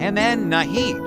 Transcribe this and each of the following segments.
and then Nahid.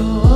your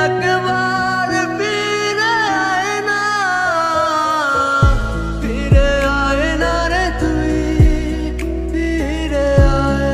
একবার ফিরে আয় না ফিরে আয় না রে তুই ফিরে আয়।